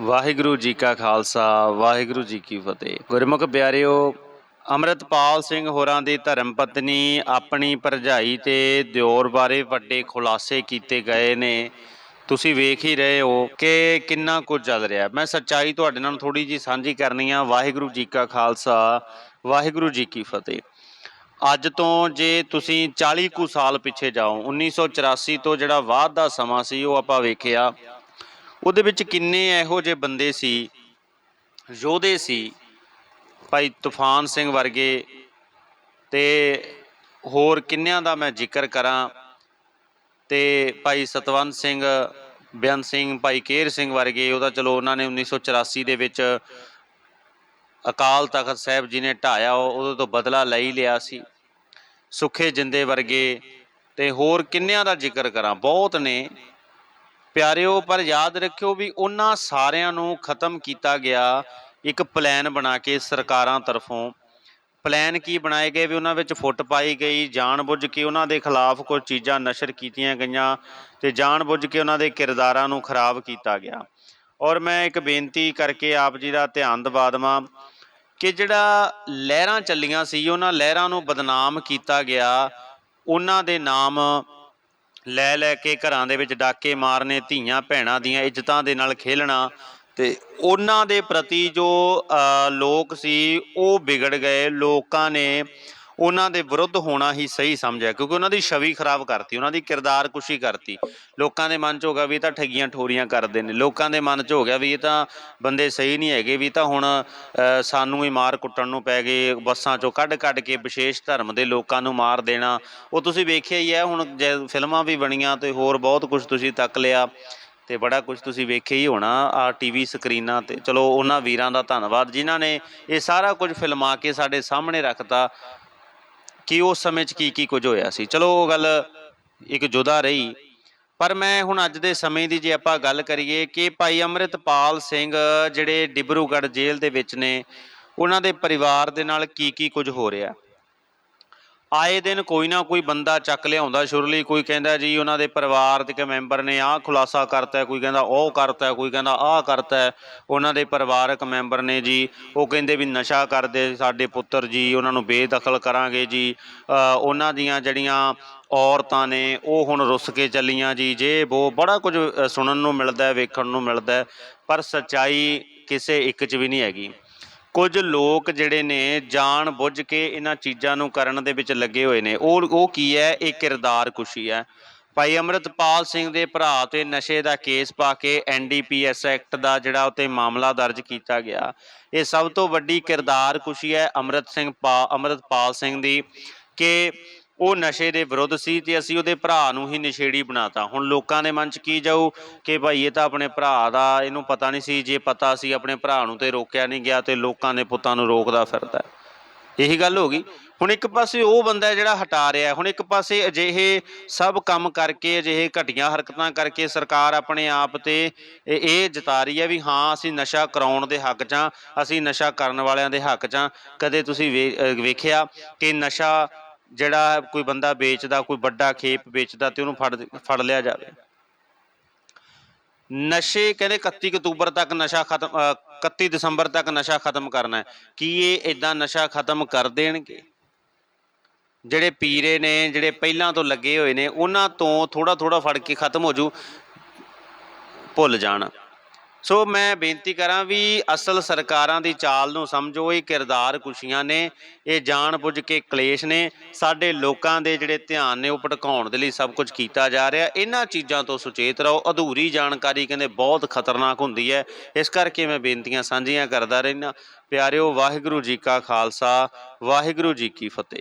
ਵਾਹਿਗੁਰੂ ਜੀ ਕਾ ਖਾਲਸਾ, ਵਾਹਿਗੁਰੂ ਜੀ ਕੀ ਫਤਿਹ। ਗੁਰਮੁਖ ਪਿਆਰਿਓ, ਅੰਮ੍ਰਿਤਪਾਲ ਸਿੰਘ ਹੋਰਾਂ ਦੀ ਧਰਮ ਪਤਨੀ ਆਪਣੀ ਭਰਜਾਈ ਤੇ ਦਿਓਰ ਬਾਰੇ ਵੱਡੇ ਖੁਲਾਸੇ ਕੀਤੇ ਗਏ ਨੇ। ਤੁਸੀਂ ਵੇਖ ਹੀ ਰਹੇ ਹੋ ਕਿ ਕਿੰਨਾ ਕੁਝ ਚੱਲ ਰਿਹਾ ਮੈਂ ਸੱਚਾਈ ਤੁਹਾਡੇ ਨਾਲ ਥੋੜੀ ਜੀ ਸਾਂਝੀ ਕਰਨੀ ਆ। ਵਾਹਿਗੁਰੂ ਜੀ ਕਾ ਖਾਲਸਾ, ਵਾਹਿਗੁਰੂ ਜੀ ਕੀ ਫਤਿਹ। ਅੱਜ ਤੋਂ ਜੇ ਤੁਸੀਂ 40 ਕੁ ਸਾਲ ਪਿੱਛੇ ਜਾਓ 1984 ਤੋਂ ਜਿਹੜਾ ਬਾਅਦ ਦਾ ਸਮਾਂ ਸੀ, ਉਹ ਆਪਾਂ ਵੇਖਿਆ। ਉਹਦੇ ਵਿੱਚ ਕਿੰਨੇ ਇਹੋ ਜਿਹੇ ਬੰਦੇ ਸੀ, ਯੋਧੇ ਸੀ, ਭਾਈ ਤੂਫਾਨ ਸਿੰਘ ਵਰਗੇ ਤੇ ਹੋਰ ਕਿੰਨਿਆਂ ਦਾ ਮੈਂ ਜ਼ਿਕਰ ਕਰਾਂ ਤੇ ਭਾਈ ਸਤਵੰਤ ਸਿੰਘ, ਬਿਆਨ ਸਿੰਘ, ਭਾਈ ਕੇਰ ਸਿੰਘ ਵਰਗੇ, ਉਹਦਾ ਚਲੋ ਉਹਨਾਂ ਨੇ 1984 ਦੇ ਵਿੱਚ ਅਕਾਲ ਤਖਤ ਸਾਹਿਬ ਜੀ ਨੇ ਢਾਇਆ ਉਹਦੇ ਤੋਂ ਬਦਲਾ ਲੈ ਹੀ ਲਿਆ ਸੀ। ਸੁਖੇ ਜਿੰਦੇ ਵਰਗੇ ਤੇ ਹੋਰ ਕਿੰਨਿਆਂ ਦਾ ਜ਼ਿਕਰ ਕਰਾਂ? ਬਹੁਤ ਨੇ। ਪਿਆਰਿਓ, ਪਰ ਯਾਦ ਰੱਖਿਓ ਵੀ ਉਹਨਾਂ ਸਾਰਿਆਂ ਨੂੰ ਖਤਮ ਕੀਤਾ ਗਿਆ ਇੱਕ ਪਲਾਨ ਬਣਾ ਕੇ ਸਰਕਾਰਾਂ ਤਰਫੋਂ। ਪਲਾਨ ਕੀ ਬਣਾਏ ਗਏ? ਵੀ ਉਹਨਾਂ ਵਿੱਚ ਫੁੱਟ ਪਾਈ ਗਈ, ਜਾਣਬੁੱਝ ਕੇ ਉਹਨਾਂ ਦੇ ਖਿਲਾਫ ਕੁਝ ਚੀਜ਼ਾਂ ਨਸ਼ਰ ਕੀਤੀਆਂ ਗਈਆਂ ਤੇ ਜਾਣਬੁੱਝ ਕੇ ਉਹਨਾਂ ਦੇ ਕਿਰਦਾਰਾਂ ਨੂੰ ਖਰਾਬ ਕੀਤਾ ਗਿਆ। ਔਰ ਮੈਂ ਇੱਕ ਬੇਨਤੀ ਕਰਕੇ ਆਪ ਜੀ ਦਾ ਧਿਆਨ ਦਿਵਾ ਦੇਵਾਂ ਕਿ ਜਿਹੜਾ ਲਹਿਰਾਂ ਚੱਲੀਆਂ ਸੀ, ਉਹਨਾਂ ਲਹਿਰਾਂ ਨੂੰ ਬਦਨਾਮ ਕੀਤਾ ਗਿਆ। ਉਹਨਾਂ ਦੇ ਨਾਮ ਲੈ ਲੈ ਕੇ ਘਰਾਂ ਦੇ ਵਿੱਚ ਡਾਕੇ ਮਾਰਨੇ, ਧੀਆਂ ਭੈਣਾਂ ਦੀਆਂ ਇੱਜ਼ਤਾਂ ਦੇ ਨਾਲ ਖੇਲਣਾ ਤੇ ਉਹਨਾਂ ਦੇ ਪ੍ਰਤੀ ਜੋ ਲੋਕ ਸੀ, ਉਹ ਵਿਗੜ ਗਏ। ਲੋਕਾਂ ਨੇ ਉਹਨਾਂ ਦੇ ਵਿਰੁੱਧ ਹੋਣਾ ਹੀ ਸਹੀ ਸਮਝਿਆ, ਕਿਉਂਕਿ ਉਹਨਾਂ ਦੀ ਛਵੀ ਖਰਾਬ ਕਰਤੀ, ਉਹਨਾਂ ਦੀ ਕਿਰਦਾਰ ਕੁਸ਼ੀ ਕਰਤੀ। ਲੋਕਾਂ ਦੇ ਮਨ 'ਚ ਹੋ ਗਿਆ ਵੀ ਇਹ ਤਾਂ ਠੱਗੀਆਂ ਠੋਰੀਆਂ ਕਰਦੇ ਨੇ, ਲੋਕਾਂ ਦੇ ਮਨ 'ਚ ਹੋ ਗਿਆ ਵੀ ਇਹ ਤਾਂ ਬੰਦੇ ਸਹੀ ਨਹੀਂ ਹੈਗੇ, ਵੀ ਤਾਂ ਹੁਣ ਸਾਨੂੰ ਹੀ ਮਾਰ ਕੁੱਟਣ ਨੂੰ ਪੈ ਗਏ, ਬੱਸਾਂ 'ਚੋਂ ਕੱਢ ਕੱਢ ਕੇ ਵਿਸ਼ੇਸ਼ ਧਰਮ ਦੇ ਲੋਕਾਂ ਨੂੰ ਮਾਰ ਦੇਣਾ। ਉਹ ਤੁਸੀਂ ਵੇਖਿਆ ਹੀ ਹੈ, ਹੁਣ ਜੇ ਫਿਲਮਾਂ ਵੀ ਬਣੀਆਂ ਤੇ ਹੋਰ ਬਹੁਤ ਕੁਝ ਤੁਸੀਂ ਤੱਕ ਲਿਆ, ਤੇ ਬੜਾ ਕੁਝ ਤੁਸੀਂ ਵੇਖਿਆ ਹੀ ਹੋਣਾ ਆ ਟੀਵੀ ਸਕਰੀਨਾਂ ਤੇ। ਚਲੋ, ਉਹਨਾਂ ਵੀਰਾਂ ਦਾ ਧੰਨਵਾਦ, ਜਿਨ੍ਹਾਂ ਨੇ ਇਹ ਸਾਰਾ ਕੁਝ ਫਿਲਮਾ ਕੇ ਸਾਡੇ ਸਾਹਮਣੇ ਰੱਖਤਾ। ਕਿ ਉਸ ਸਮੇਂ 'ਚ ਕੀ ਕੀ ਕੁਝ ਹੋਇਆ ਸੀ? ਚਲੋ, ਉਹ ਗੱਲ ਇੱਕ ਜੁਦਾ ਰਹੀ। ਪਰ ਮੈਂ ਹੁਣ ਅੱਜ ਦੇ ਸਮੇਂ ਦੀ ਜੇ ਆਪਾਂ ਗੱਲ ਕਰੀਏ ਕਿ ਭਾਈ ਅੰਮ੍ਰਿਤਪਾਲ ਸਿੰਘ ਜਿਹੜੇ ਡਿਬਰੂਗੜ੍ਹ ਜੇਲ੍ਹ ਦੇ ਵਿੱਚ ਨੇ, ਉਹਨਾਂ ਦੇ ਪਰਿਵਾਰ ਦੇ ਨਾਲ ਕੀ ਕੀ ਕੁਝ ਹੋ ਰਿਹਾ? ਆਏ ਦਿਨ ਕੋਈ ਨਾ ਕੋਈ ਬੰਦਾ ਚੱਕ ਲਿਆਉਂਦਾ ਸ਼ੁਰਲੀ, ਕੋਈ ਕਹਿੰਦਾ ਜੀ ਉਹਨਾਂ ਦੇ ਪਰਿਵਾਰ ਦੇ ਮੈਂਬਰ ਨੇ ਆਹ ਖੁਲਾਸਾ ਕਰਤਾ, ਕੋਈ ਕਹਿੰਦਾ ਉਹ ਕਰਤਾ, ਕੋਈ ਕਹਿੰਦਾ ਆਹ ਕਰਤਾ, ਉਹਨਾਂ ਦੇ ਪਰਿਵਾਰਕ ਮੈਂਬਰ ਨੇ ਜੀ, ਉਹ ਕਹਿੰਦੇ ਵੀ ਨਸ਼ਾ ਕਰਦੇ ਸਾਡੇ ਪੁੱਤਰ ਜੀ, ਉਹਨਾਂ ਨੂੰ ਬੇਦਖਲ ਕਰਾਂਗੇ ਜੀ ਉਹਨਾਂ ਦੀਆਂ ਜਿਹੜੀਆਂ ਔਰਤਾਂ ਨੇ, ਉਹ ਹੁਣ ਰੁੱਸ ਕੇ ਚੱਲੀਆਂ ਜੀ, ਜੇ ਉਹ ਬੜਾ ਕੁਝ ਸੁਣਨ ਨੂੰ ਮਿਲਦਾ, ਵੇਖਣ ਨੂੰ ਮਿਲਦਾ, ਪਰ ਸੱਚਾਈ ਕਿਸੇ ਇੱਕ 'ਚ ਵੀ ਨਹੀਂ ਹੈਗੀ। ਕੁਝ ਲੋਕ ਜਿਹੜੇ ਨੇ ਜਾਣ ਬੁੱਝ ਕੇ ਇਹਨਾਂ ਚੀਜ਼ਾਂ ਨੂੰ ਕਰਨ ਦੇ ਵਿੱਚ ਲੱਗੇ ਹੋਏ ਨੇ। ਉਹ ਉਹ ਕੀ ਹੈ? ਇਹ ਕਿਰਦਾਰ ਕੁਸ਼ੀ ਹੈ। ਭਾਈ ਅੰਮ੍ਰਿਤਪਾਲ ਸਿੰਘ ਦੇ ਭਰਾ ਤੇ ਨਸ਼ੇ ਦਾ ਕੇਸ ਪਾ ਕੇ ਐਨਡੀਪੀਐਸ ਐਕਟ ਦਾ ਜਿਹੜਾ ਉਤੇ ਮਾਮਲਾ ਦਰਜ ਕੀਤਾ ਗਿਆ। ਇਹ ਸਭ ਤੋਂ ਵੱਡੀ ਕਿਰਦਾਰ ਕੁਸ਼ੀ ਹੈ ਅੰਮ੍ਰਿਤ ਸਿੰਘ ਪਾ, ਅੰਮ੍ਰਿਤਪਾਲ ਸਿੰਘ ਦੀ ਕਿ ਉਹ ਨਸ਼ੇ ਦੇ ਵਿਰੁੱਧ ਸੀ ਤੇ ਅਸੀਂ ਉਹਦੇ ਭਰਾ ਨੂੰ ਹੀ ਨਸ਼ੇੜੀ ਬਣਾਤਾ। ਹੁਣ ਲੋਕਾਂ ਦੇ ਮਨ 'ਚ ਕੀ ਜਾਊ ਕਿ ਭਾਈ ਇਹ ਤਾਂ ਆਪਣੇ ਭਰਾ ਦਾ, ਇਹਨੂੰ ਪਤਾ ਨਹੀਂ ਸੀ, ਜੇ ਪਤਾ ਸੀ ਆਪਣੇ ਭਰਾ ਨੂੰ ਤੇ ਰੋਕਿਆ ਨਹੀਂ ਗਿਆ ਤੇ ਲੋਕਾਂ ਦੇ ਪੁੱਤਾਂ ਨੂੰ ਰੋਕਦਾ ਫਿਰਦਾ। ਇਹੀ ਗੱਲ ਹੋ ਗਈ। ਹੁਣ ਇੱਕ ਪਾਸੇ ਉਹ ਬੰਦਾ ਜਿਹੜਾ ਹਟਾ ਰਿਹਾ, ਹੁਣ ਇੱਕ ਪਾਸੇ ਅਜਿਹੇ ਸਭ ਕੰਮ ਕਰਕੇ, ਅਜਿਹੇ ਘਟੀਆਂ ਹਰਕਤਾਂ ਕਰਕੇ ਸਰਕਾਰ ਆਪਣੇ ਆਪ ਤੇ ਇਹ ਜਤਾ ਰਹੀ ਹੈ ਵੀ ਹਾਂ, ਅਸੀਂ ਨਸ਼ਾ ਕਰਾਉਣ ਦੇ ਹੱਕ 'ਚ ਹਾਂ, ਅਸੀਂ ਨਸ਼ਾ ਕਰਨ ਵਾਲਿਆਂ ਦੇ ਹੱਕ 'ਚ ਹਾਂ। ਕਦੇ ਤੁਸੀਂ ਵੇ- ਵੇਖਿਆ ਕਿ ਨਸ਼ਾ ਜਿਹੜਾ ਕੋਈ ਬੰਦਾ ਵੇਚਦਾ, ਕੋਈ ਵੱਡਾ ਖੇਪ ਵੇਚਦਾ ਤੇ ਉਹਨੂੰ ਫੜ ਫੜ ਲਿਆ ਜਾਵੇ। ਨਸ਼ੇ ਕਹਿੰਦੇ 31 ਅਕਤੂਬਰ ਤੱਕ ਨਸ਼ਾ ਖਤਮ, ਅਹ 31 ਦਸੰਬਰ ਤੱਕ ਨਸ਼ਾ ਖਤਮ ਕਰਨਾ ਹੈ। ਕੀ ਇਹ ਇਦਾਂ ਨਸ਼ਾ ਖਤਮ ਕਰ ਦੇਣਗੇ? ਜਿਹੜੇ ਪੀਰੇ ਨੇ, ਜਿਹੜੇ ਪਹਿਲਾਂ ਤੋਂ ਲੱਗੇ ਹੋਏ ਨੇ, ਉਹਨਾਂ ਤੋਂ ਥੋੜਾ ਥੋੜਾ ਫੜ ਕੇ ਖਤਮ ਹੋ ਜੂ, ਭੁੱਲ ਜਾਣ। ਸੋ ਮੈਂ ਬੇਨਤੀ ਕਰਾਂ ਵੀ ਅਸਲ ਸਰਕਾਰਾਂ ਦੀ ਚਾਲ ਨੂੰ ਸਮਝੋ, ਇਹ ਕਿਰਦਾਰ ਕੁਸ਼ੀਆਂ ਨੇ, ਇਹ ਜਾਣ ਬੁੱਝ ਕੇ ਕਲੇਸ਼ ਨੇ, ਸਾਡੇ ਲੋਕਾਂ ਦੇ ਜਿਹੜੇ ਧਿਆਨ ਨੇ ਉਹ ਭਟਕਾਉਣ ਦੇ ਲਈ ਸਭ ਕੁਝ ਕੀਤਾ ਜਾ ਰਿਹਾ। ਇਹਨਾਂ ਚੀਜ਼ਾਂ ਤੋਂ ਸੁਚੇਤ ਰਹੋ, ਅਧੂਰੀ ਜਾਣਕਾਰੀ ਕਹਿੰਦੇ ਬਹੁਤ ਖਤਰਨਾਕ ਹੁੰਦੀ ਹੈ। ਇਸ ਕਰਕੇ ਮੈਂ ਬੇਨਤੀਆਂ ਸਾਂਝੀਆਂ ਕਰਦਾ ਰਹਿਣਾ ਪਿਆਰਿਓ, ਵਾਹਿਗੁਰੂ ਜੀ ਕਾ ਖਾਲਸਾ, ਵਾਹਿਗੁਰੂ ਜੀ ਕੀ ਫਤਿਹ।